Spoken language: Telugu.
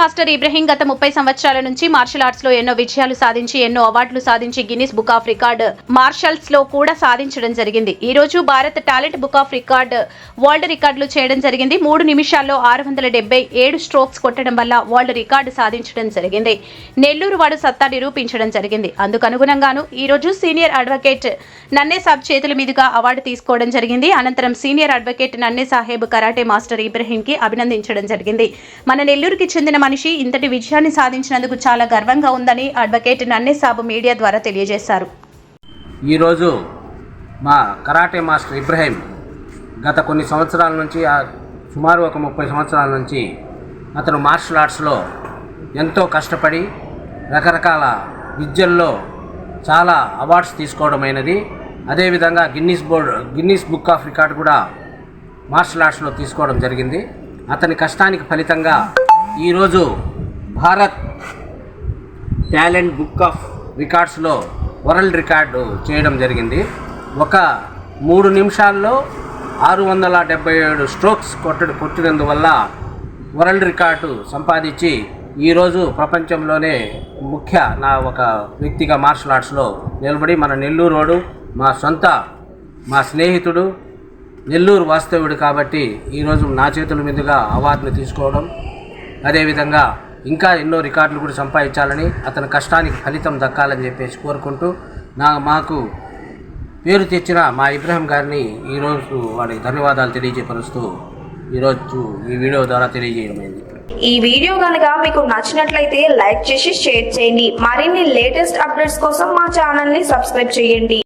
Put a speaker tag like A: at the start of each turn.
A: మాస్టర్ ఇబ్రహీం గత ముప్పై సంవత్సరాల నుంచి మార్షల్ ఆర్ట్స్లో ఎన్నో విజయాలు సాధించి ఎన్నో అవార్డులు సాధించి గిన్నిస్ బుక్ ఆఫ్ రికార్డ్ మార్షల్స్లో కూడా సాధించడం జరిగింది. ఈ రోజు Bharat talent book of record world రికార్డులు చేయడం జరిగింది. మూడు నిమిషాల్లో ఆరు వందల డెబ్బై ఏడు స్ట్రోక్స్ కొట్టడం వల్ల వరల్డ్ రికార్డు సాధించడం జరిగింది. నెల్లూరు వాడు సత్తా నిరూపించడం జరిగింది. అందుకు అనుగుణంగాను ఈ రోజు సీనియర్ అడ్వకేట్ నన్నే సాబ్ చేతుల మీదుగా అవార్డు తీసుకోవడం జరిగింది. అనంతరం సీనియర్ అడ్వకేట్ నన్నే సాహెబ్ కరాటే మాస్టర్ ఇబ్రహీం కి అభినందించడం జరిగింది. మన నెల్లూరుకి చెందిన మనిషి ఇంతటి విజయాన్ని సాధించినందుకు చాలా గర్వంగా ఉందని అడ్వకేట్ నన్నే సాబు మీడియా ద్వారా తెలియజేశారు.
B: ఈరోజు మా కరాటే మాస్టర్ ఇబ్రహీం గత కొన్ని సంవత్సరాల నుంచి సుమారు ఒక ముప్పై సంవత్సరాల నుంచి అతను మార్షల్ ఆర్ట్స్లో ఎంతో కష్టపడి రకరకాల విద్యల్లో చాలా అవార్డ్స్ తీసుకోవడమైనది. అదేవిధంగా Guinness board Guinness book of record కూడా మార్షల్ ఆర్ట్స్లో తీసుకోవడం జరిగింది. అతని కష్టానికి ఫలితంగా ఈరోజు భారత్ టాలెంట్ బుక్ ఆఫ్ రికార్డ్స్లో వరల్డ్ రికార్డు చేయడం జరిగింది. ఒక మూడు నిమిషాల్లో ఆరు వందల డెబ్బై ఏడు స్ట్రోక్స్ కొట్ట కొట్టినందువల్ల వరల్డ్ రికార్డు సంపాదించి ఈరోజు ప్రపంచంలోనే ముఖ్య నా ఒక వ్యక్తిగా మార్షల్ ఆర్ట్స్లో నిలబడి మన నెల్లూరు మా సొంత మా స్నేహితుడు నెల్లూరు వాస్తవుడు కాబట్టి ఈరోజు నా చేతుల మీదుగా అవార్డును తీసుకోవడం అదేవిధంగా ఇంకా ఎన్నో రికార్డులు కూడా సంపాదించాలని అతని కష్టానికి ఫలితం దక్కాలని చెప్పేసి కోరుకుంటూ నా మాకు పేరు తెచ్చిన మా ఇబ్రాహిం గారిని ఈరోజు వాడికి ధన్యవాదాలు తెలియజేపరుస్తూ ఈరోజు ఈ వీడియో ద్వారా తెలియజేయడమైంది.
C: ఈ వీడియో కనుక మీకు నచ్చినట్లయితే లైక్ చేసి షేర్ చేయండి. మరిన్ని లేటెస్ట్ అప్డేట్స్ కోసం మా ఛానల్ని సబ్స్క్రైబ్ చేయండి.